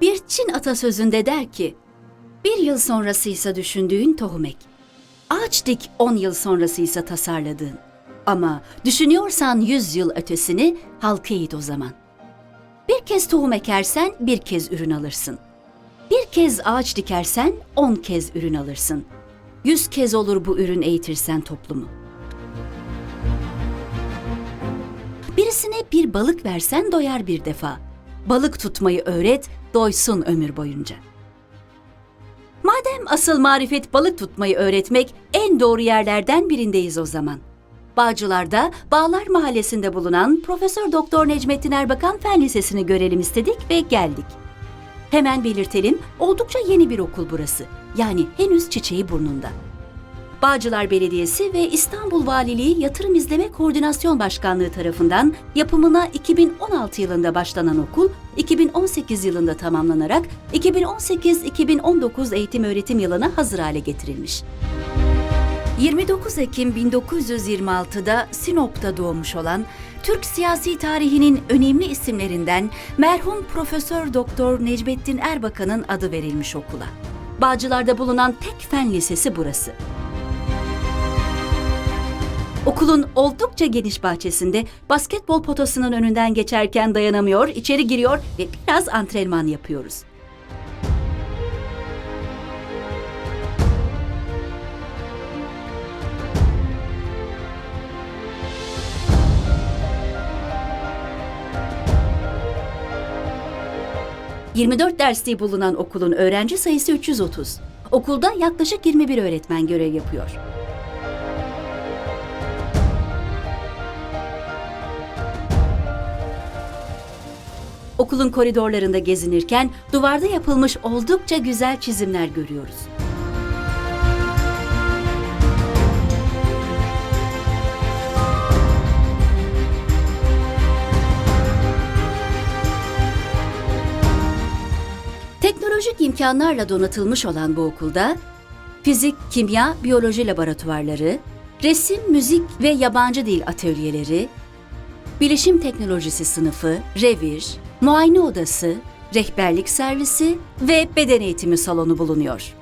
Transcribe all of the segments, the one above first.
Bir Çin atasözünde der ki, bir yıl sonrasıysa düşündüğün tohum ek. Ağaç dik on yıl sonrasıysa tasarladığın. Ama düşünüyorsan yüz yıl ötesini halka eğit o zaman. Bir kez tohum ekersen bir kez ürün alırsın. Bir kez ağaç dikersen on kez ürün alırsın. Yüz kez olur bu ürün eğitirsen toplumu. Birisine bir balık versen doyar bir defa. Balık tutmayı öğret, doysun ömür boyunca. Madem asıl marifet balık tutmayı öğretmek, en doğru yerlerden birindeyiz o zaman. Bağcılar'da Bağlar Mahallesi'nde bulunan Profesör Doktor Necmettin Erbakan Fen Lisesi'ni görelim istedik ve geldik. Hemen belirtelim, oldukça yeni bir okul burası. Yani henüz çiçeği burnunda. Bağcılar Belediyesi ve İstanbul Valiliği Yatırım İzleme Koordinasyon Başkanlığı tarafından yapımına 2016 yılında başlanan okul, 2018 yılında tamamlanarak 2018-2019 eğitim öğretim yılına hazır hale getirilmiş. 29 Ekim 1926'da Sinop'ta doğmuş olan Türk siyasi tarihinin önemli isimlerinden merhum Profesör Doktor Necmettin Erbakan'ın adı verilmiş okula. Bağcılar'da bulunan tek fen lisesi burası. Okulun oldukça geniş bahçesinde basketbol potasının önünden geçerken dayanamıyor, içeri giriyor ve biraz antrenman yapıyoruz. ...24 dersliği bulunan okulun öğrenci sayısı 330. Okulda yaklaşık 21 öğretmen görev yapıyor. Okulun koridorlarında gezinirken duvarda yapılmış oldukça güzel çizimler görüyoruz. Teknolojik imkanlarla donatılmış olan bu okulda fizik, kimya, biyoloji laboratuvarları, resim, müzik ve yabancı dil atölyeleri, bilişim teknolojisi sınıfı, revir, muayene odası, rehberlik servisi ve beden eğitimi salonu bulunuyor.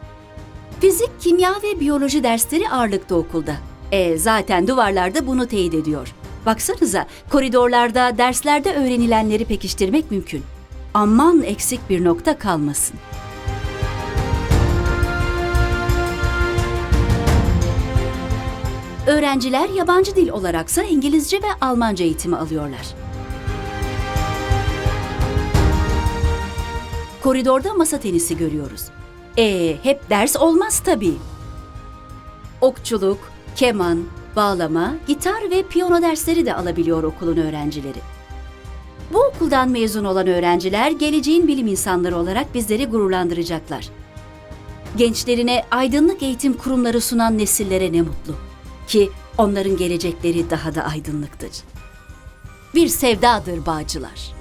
Fizik, kimya ve biyoloji dersleri ağırlıkta okulda. E zaten duvarlarda bunu teyit ediyor. Baksanıza koridorlarda, derslerde öğrenilenleri pekiştirmek mümkün. Aman eksik bir nokta kalmasın. Öğrenciler yabancı dil olaraksa İngilizce ve Almanca eğitimi alıyorlar. Koridorda masa tenisi görüyoruz. E hep ders olmaz tabii. Okçuluk, keman, bağlama, gitar ve piyano dersleri de alabiliyor okulun öğrencileri. Bu okuldan mezun olan öğrenciler geleceğin bilim insanları olarak bizleri gururlandıracaklar. Gençlerine aydınlık eğitim kurumları sunan nesillere ne mutlu ki onların gelecekleri daha da aydınlıktır. Bir sevdadır bağcılar.